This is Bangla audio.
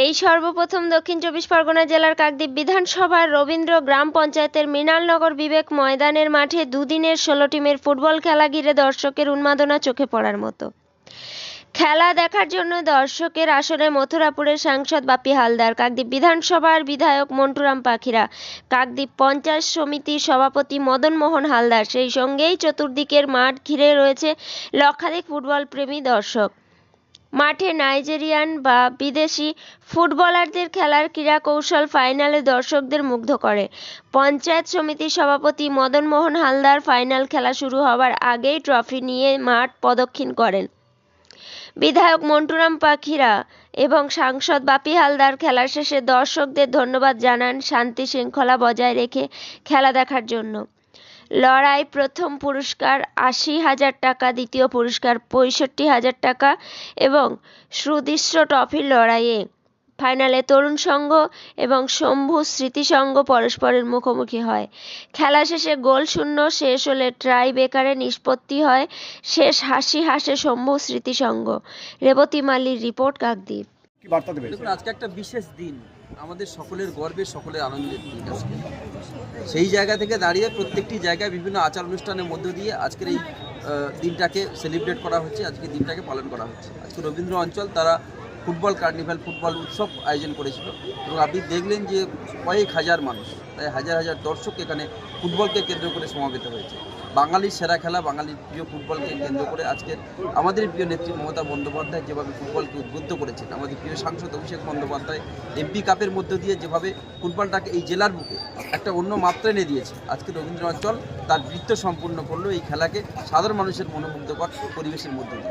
এই সর্বপ্রথম দক্ষিণ চব্বিশ পরগনা জেলার কাকদ্বীপ বিধানসভার রবীন্দ্র গ্রাম পঞ্চায়েতের মৃণালনগর বিবেক ময়দানের মাঠে দুদিনের ষোলো টিমের ফুটবল খেলা ঘিরে দর্শকের উন্মাদনা চোখে পড়ার মতো। খেলা দেখার জন্য দর্শকের আসনে মথুরাপুরের সাংসদ বাপি হালদার, কাকদ্বীপ বিধানসভার বিধায়ক মন্টুরাম পাখিরা, কাকদ্বীপ পঞ্চায়েত সমিতির সভাপতি মদন মোহন হালদার, সেই সঙ্গেই চতুর্দিকের মাঠ ঘিরে রয়েছে লক্ষাধিক ফুটবল প্রেমী দর্শক। মাঠে নাইজেরিয়ান বা বিদেশি ফুটবলারদের খেলার ক্রীড়া কৌশল ফাইনালে দর্শকদের মুগ্ধ করে। পঞ্চায়েত সমিতির সভাপতি মদন মোহন হালদার ফাইনাল খেলা শুরু হওয়ার আগেই ট্রফি নিয়ে মাঠ প্রদক্ষিণ করেন। বিধায়ক মন্টুরাম পাখিরা এবং সাংসদ বাপি হালদার খেলা শেষে দর্শকদের ধন্যবাদ জানান শান্তি শৃঙ্খলা বজায় রেখে খেলা দেখার জন্য। লড়াই প্রথম পুরস্কার আশি হাজার টাকা দ্বিতীয় পুরস্কার পঁয়ষট্টি হাজার টাকা এবং সুদৃশ্য ট্রফির লড়াইয়ে। ফাইনালে তরুণ সংঘ এবং শম্ভু স্মৃতি সংঘ পরস্পরের মুখোমুখি হয়। খেলা শেষে গোল শূন্য শেষ হলে ট্রাই বেকারে নিষ্পত্তি হয় শেষ হাসি হাসে শম্ভু স্মৃতি সংঘ রেবতী মালির রিপোর্ট কাকদ্বীপ। কি বার্তা দেবে দেখুন আজকে একটা বিশেষ দিন। আমাদের সকলের গর্বে, সকলের আনন্দের দিন আজকে সেই জায়গা থেকে দাঁড়িয়ে প্রত্যেকটি জায়গায় বিভিন্ন আচার অনুষ্ঠানের মধ্য দিয়ে আজকের এই দিনটাকে সেলিব্রেট করা হচ্ছে আজকে দিনটাকে পালন করা হচ্ছে। আজকে রবীন্দ্র অঞ্চল, তারা ফুটবল কার্নিভাল, ফুটবল উৎসব আয়োজন করেছিল এবং আপনি দেখলেন যে কয়েক হাজার মানুষ তাই হাজার হাজার দর্শক এখানে ফুটবলকে কেন্দ্র করে সমাবেত হয়েছে। বাঙালির সেরা খেলা, বাঙালির প্রিয় ফুটবলকে কেন্দ্র করে আজকের আমাদের প্রিয় নেত্রী মমতা বন্দ্যোপাধ্যায় যেভাবে ফুটবলকে উদ্বুদ্ধ করেছেন, আমাদের প্রিয় সাংসদ অভিষেক বন্দ্যোপাধ্যায় এমপি কাপের মধ্য দিয়ে যেভাবে ফুটবলটাকে এই জেলার বুকে একটা অন্য মাত্রা এনে দিয়েছে। আজকে রবীন্দ্রনাথ অঞ্চল তার বৃত্ত সম্পূর্ণ করল এই খেলাকে সাধারণ মানুষের মনোমুগ্ধকর পরিবেশের মধ্যে দিয়ে।